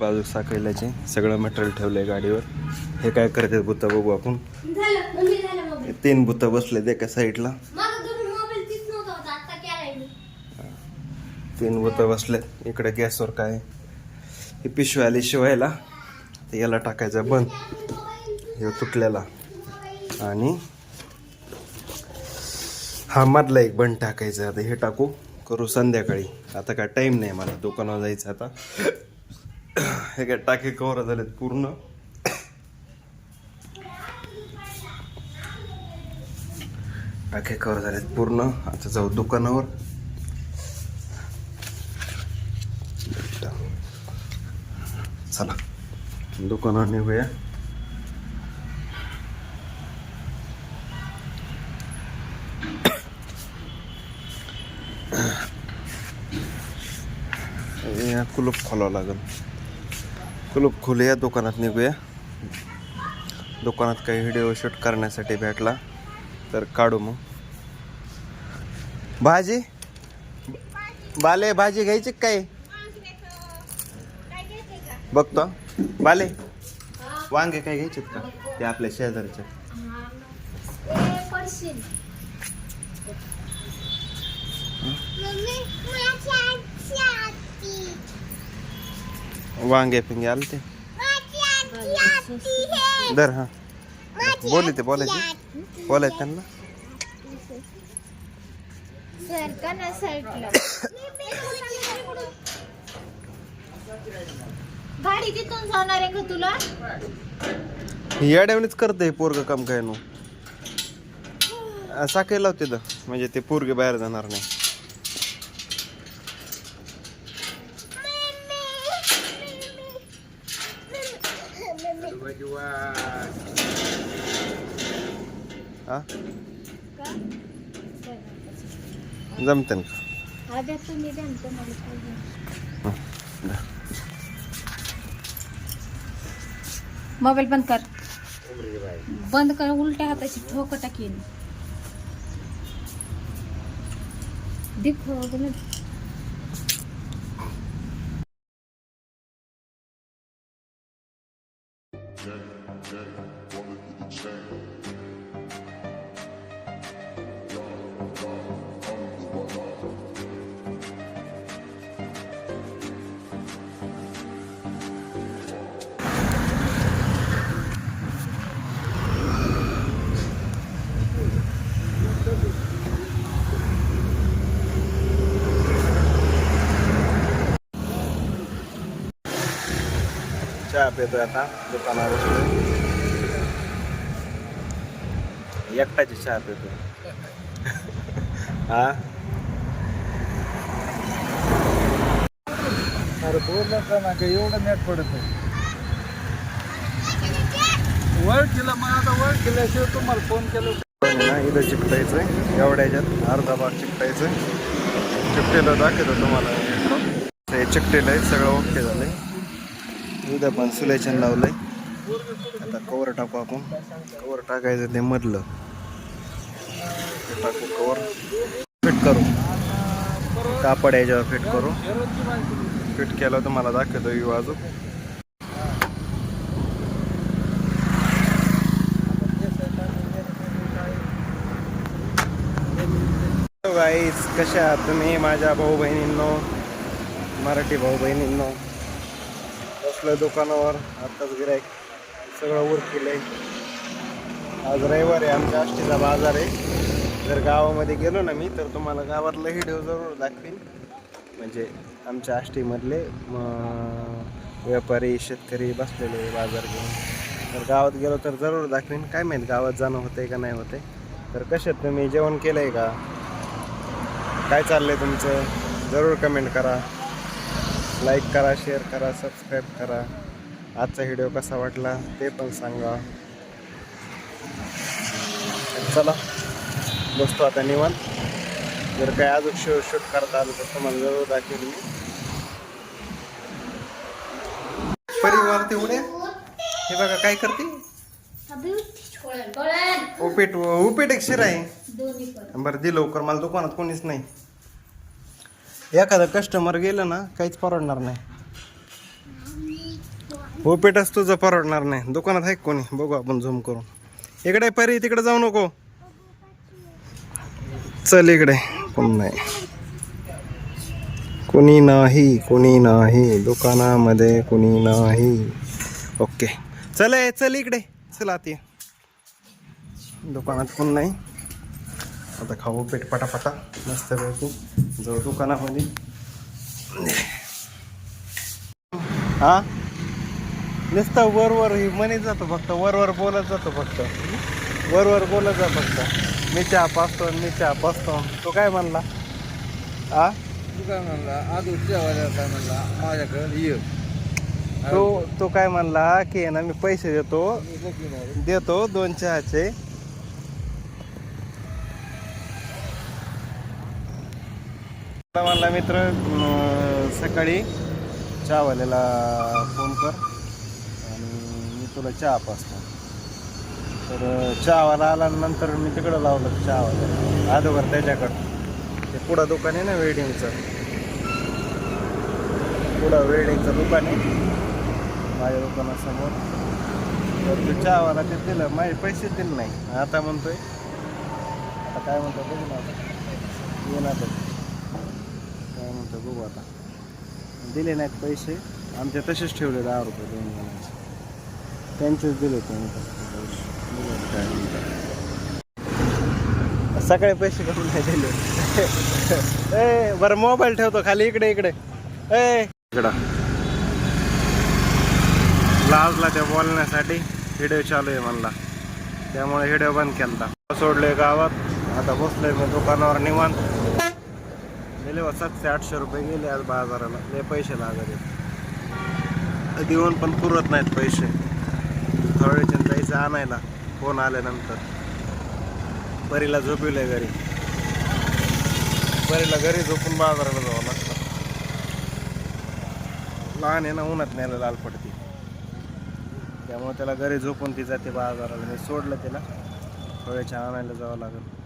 बाजू साखळीलाचे सगळं मटेरियल ठेवलंय गाडीवर. हे काय करते बुत्ता बघू आपण. तीन बुत्ता बसले एका साईडला तीन बुत्ता बसले इकडे गॅसवर काय? हे पिशवी आली शिवायला. तर याला टाकायचं बंद. हे तुटलेला. आणि हा मधला एक बंद टाकायचा. आता हे टाकू. करू संध्याकाळी. आता काय टाईम नाही मला. दुकानावर जायचं आता. हे काय टाके कवर झालेत पूर्ण. टाके कवर झालेत पूर्ण. आता जाऊ दुकानावर. चला दुकानावर निघूया. या कुलूप खोलावं लागेल. कुलूप खोलूया दुकानात निघूया. दुकानात काही व्हिडिओ शूट करण्यासाठी भेटला तर काढू मग. भाजी? बाले भाजी घ्यायची काय बघतो. बाले वांगे काय घ्यायचे का? ते आपल्या शेजारचे. वांगे फिंगे आले ते दर हा. बोलते ते बोलायचे. बोलायचं त्यांना. गाडी तिथून जाणार आहे का तुला येड्यावणीच करते पोरग काम काय नो साखळी लावते तर म्हणजे ते पोरगे बाहेर जाणार नाही. हा जमते ना पाहिजे. मोबाईल बंद कर. बंद कर उलट्या हाताची ठोक टाकीन. दिखो चहा पितोय आता दुकानावर. एकटाची चहा पितोय हा? अरे बोललं का ना का? एवढं नेट पडत आहे वर केलं मग आता वर केल्याशिवाय तुम्हाला फोन केलं आहे ना इथं चिकटायचंय एवढ्या ह्याच्यात अर्धा भाग चिकटायचंय चिकटेलं दाखवतो तुम्हाला. हे चिकटेलं आहे सगळं ओके झालंय. दूध पण सुलेशन लावलंय. आता कवर टाकू आपण. कवर टाकायचं ते मधलं. टाकू कवर फिट करू. कापड याच्यावर फिट करू. फिट केलं तर मला दाखवतो व्यू अजून. गाईज कशा आहात तुम्ही? माझ्या भाऊ बहिणींनो मराठी भाऊ बहिणींनो बसलोय दुकानावर आत्ताच गिरायक सगळं वर केलंय आज रविवार आहे आमच्या आष्टीचा बाजार आहे. जर गावामध्ये गेलो ना मी तर तुम्हाला गावातला व्हिडिओ जरूर दाखवीन. म्हणजे आमच्या आष्टीमधले व्यापारी शेतकरी बसलेले बाजार घेऊन. तर गावात गेलो तर जरूर दाखवीन. काय माहीत गावात जाणं होतंय का नाही होतंय. तर कशात तुम्ही जेवण केलंय का? काय चाललंय तुमचं? जरूर कमेंट करा. लाईक करा शेअर करा सबस्क्राईब करा. आजचा व्हिडिओ कसा वाटला ते पण सांगा. चला बसतो आता निवांत. जर काय अजून शो शूट करता आलं तर तुम्हाला जरूर दाखवेल मी. परिवार तेवढे? हे बघा काय करते? उपीट उपीट एक शिरा आहे. बरं दे लवकर. मला दुकानात कोणीच नाही. एखादं कस्टमर गेलं ना काहीच परवडणार नाही. हो पेटच तुझं परवडणार नाही. दुकानात आहे कोणी? बघू आपण झूम करून. इकडे परी तिकडे जाऊ नको. चल इकडे. कोण नाही. कोणी नाही कोणी नाही. दुकानामध्ये कोणी नाही. ओके. चल चल इकडे. चला ते ये. दुकानात कोण नाही? आता खाऊ पेट पटापटा. मस्तपैकी जाऊ दुकानामध्ये. हा? नुसतं वर वर ही म्हणत जातो फक्त. वर वर बोलत जातो फक्त. वर वर बोलत जा फक्त. मी चहा पाचतो मी चहा पाचतो तो काय म्हणला? हा तू काय म्हणला? आज जेवायला काय म्हणला? माझ्याकडे ये. तो तो काय म्हणला की ना मी पैसे देतो. देतो दोन चहाचे. मला मित्र सकाळी चहावाल्याला फोन कर आणि मी तुला चहा पाचतो. तर चहावाला आल्यानंतर मी तिकडं लावलं चहावाला अगोदर त्याच्याकडं. ते पुढं दुकान आहे ना वेडिंगचं. पुढं वेडिंगचं दुकान आहे. माझ्या दुकानासमोर. तर ते चहावाला ते दिलं. माझे पैसे दिले नाही. आता म्हणतोय. आता काय म्हणतो बघू ना आता. येणार तर. बघू आता. दिले नाहीत पैसे. आमचे तसेच ठेवले दहा रुपये दोन जणांचे. त्यांचेच दिले त्यांनी सकाळी पैसे करून नाही दिले. ए बरं मोबाईल ठेवतो खाली इकडे इकडे. ए. इकडं. लाजला त्या बोलण्यासाठी. व्हिडिओ चालू आहे म्हणला. त्यामुळे व्हिडिओ बंद केला सोडले गावात. आता बसलोय मी दुकानावर निवांत. गेले सातशे आठशे रुपये गेले आज बाजाराला. नाही पैसे लागत देऊन पण पुरत नाहीत पैसे. थोड्याच्या जायचं आणायला. फोन आल्यानंतर. परीला झोपिवलंय घरी. परीला घरी झोपून बाजाराला जावं लागतं. लहान आहे ना उन्हात न्यायला लाल पडते. त्यामुळे त्याला घरी झोपून ती जाते बाजाराला. मी सोडलं तिला. थोड्याच्या आणायला जावं लागेल.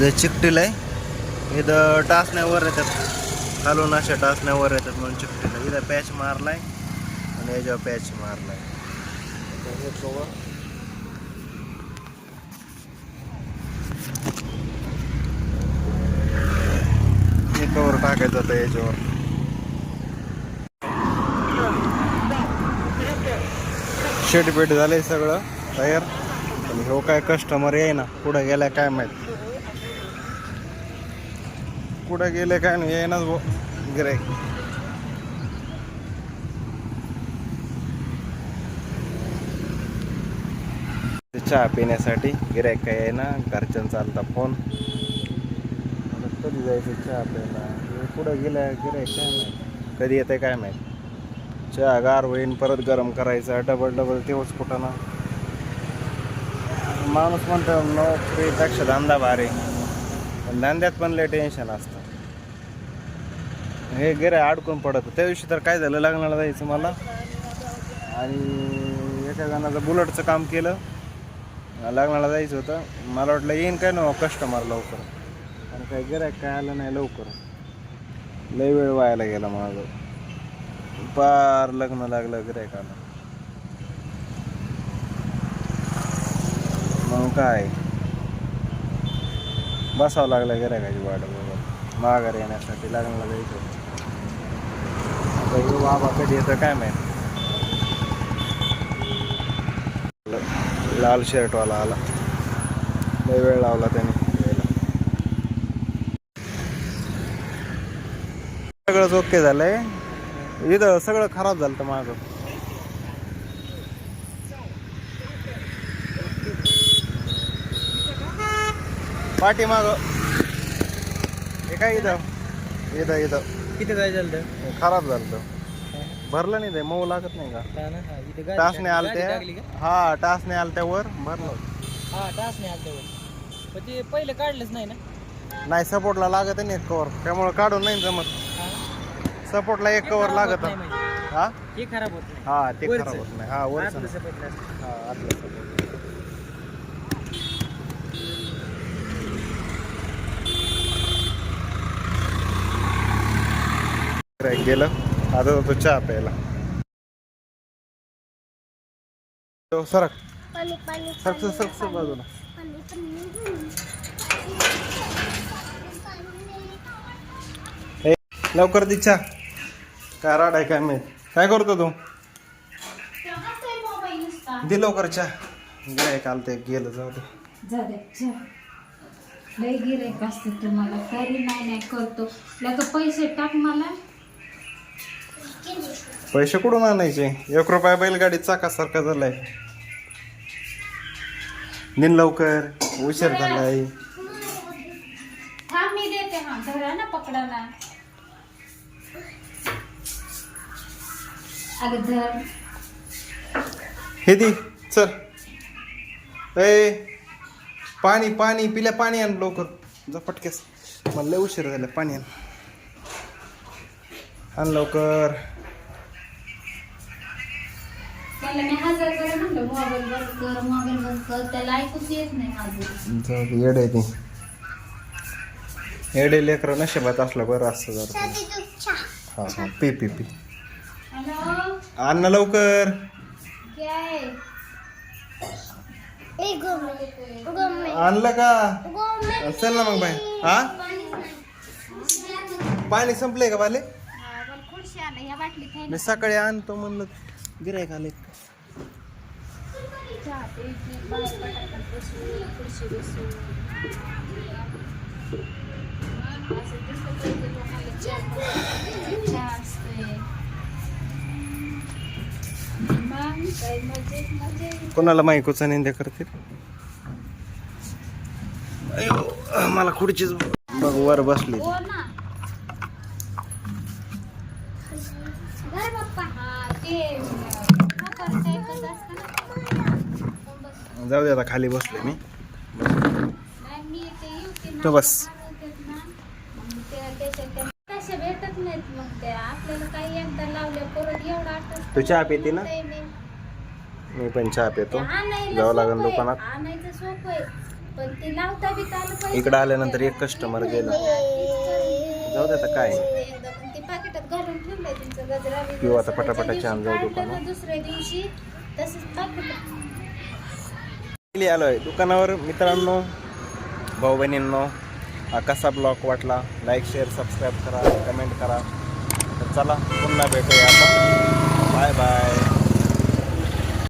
चिकटील आहे इथं टाचण्यावर येतात. खालून अशा टाचण्यावर येतात म्हणून चिकटीला इथं पॅच मारलाय आणि याच्यावर पॅच मारलाय. आहे कवर टाकायचं होतं याच्यावर. शेट पेट झालंय सगळं तयार. पण हो काय कस्टमर आहे ना कुठं गेलाय काय माहीत. कुठं गेले काय नाही येईनाच भो गिराईक ते चहा पिण्यासाठी गिराईक काय आहे ना घरच्यांचा आलता फोन कधी जायचं चहा प्यायला? कुठं गेलं गिराईक काय नाही कधी येते काय माहिती? चहा गार होईन परत गरम करायचा डबल डबल तेवढंच कुठं ना. माणूस म्हणतो नोकरीपेक्षा धंदा भारी. पण धंद्यात पण लय टेन्शन असतं. हे गिराय अडकून पडत. त्या दिवशी तर काय झालं लग्नाला जायचं मला. आणि एका जणाचं बुलटचं काम केलं. लग्नाला जायचं होतं. मला वाटलं येईन काय ना कस्टमर लवकर. आणि काय गिरायक काय आलं नाही लवकर. लय वेळ व्हायला गेला माझं. पार लग्न लागलं गिरायकाला मग काय? बसावं लागलं गिरायकाची वाट बघा माघार येण्यासाठी लग्नाला जायचं होतं. बाबा कधी येतं काय माहीत? लाल शर्टवाला आला. लय वेळ लावला त्याने. यायला. सगळंच ओके झालंय. इथं सगळं खराब झालं तर मागं. पाठीमाग. हे काय इथं? इथं इथं. किती काय झालं? खराब झालं. भरलं नाही ते मऊ लागत नाही का? टाचने आलते हा टाचने आलत्या. वर भरलं हा टाच नाही आलत्यावर. पण ते पहिले काढलंच नाही ना? नाही सपोर्टला लागत आहे ना एक कवर त्यामुळे काढून नाही जमत. हा. सपोर्टला एक कवर खराब लागत. नाही म्हणजे. हा? हे खराब होत नाही. हा ते वरचं. खराब होत नाही. हा वर आतलं सफेद नसतं. हा आतलं support. गेलं आता जातो चहा प्यायला. सरक सरक सरक सरक सरक बाजूला. लवकर दे चहा. काय राड आहे काय माहीत. काय करतो तू? दे लवकर चहा. गिऱ्हाईक आलं ते गेलं जाऊ दे. लय गिरायक असते तुम्हाला तरी नाही नाही करतो. लग पैसे टाक मला. पैसे कुठून आणायचे? एक रुपया बैलगाडी चाकासारखा झालाय. दिन लवकर. उशीर झालाय. थांब मी देते हा. धरा ना पकडा ना अगं धर. हे दी चल. ए पाणी पाणी पिल्या पाणी आण लवकर. जा पटकेस मला लय उशीर झाला पाणी आण. आण लवकर. त्याला मी हजार वेळा म्हणलं मोबाईल बंद कर मोबाईल बंद कर. त्याला ऐकूच येत नाही माझं जाऊ दे, येडे ते येडे लेकरं नशिबात असलं बरं असतं जरा. हा हा पी पी पी. हॅलो? आण ना लवकर. काय? आणलं का? चल ना मग बाय हा? पाणी संपलंय का बाले? खुर्शी आलं ह्या बाटलीत आहे मी सकाळी आणतो म्हणलं गिरायक आले चहा प्यायची, बाहेर पटापट खुर्शी असं लोकांना चहा चहा असते. मग मजेत मजेत. कोणाला निंदा करते अयो मला खुर्चीच बघ वर बसली हो ना हा ते करते कसं असतं ना जाऊ दे आता खाली बसले मी. ते बस. ते- चहा पिते ना. मी पण चहा पितो. जावं लागेल. दुकानात. इकडं आल्यानंतर एक कस्टमर गेला. जाऊ दे आता काय. पिऊ आता. पटापटा छान जाऊ दुकानात. दुसऱ्या दिवशी. तसंच पाकिटात खाली आलोय. दुकानावर मित्रांनो भाऊ बहिणींनो हा कसा ब्लॉग वाटला? लाईक शेअर सबस्क्राईब करा कमेंट करा. तर चला पुन्हा भेटूया आपण. Bye bye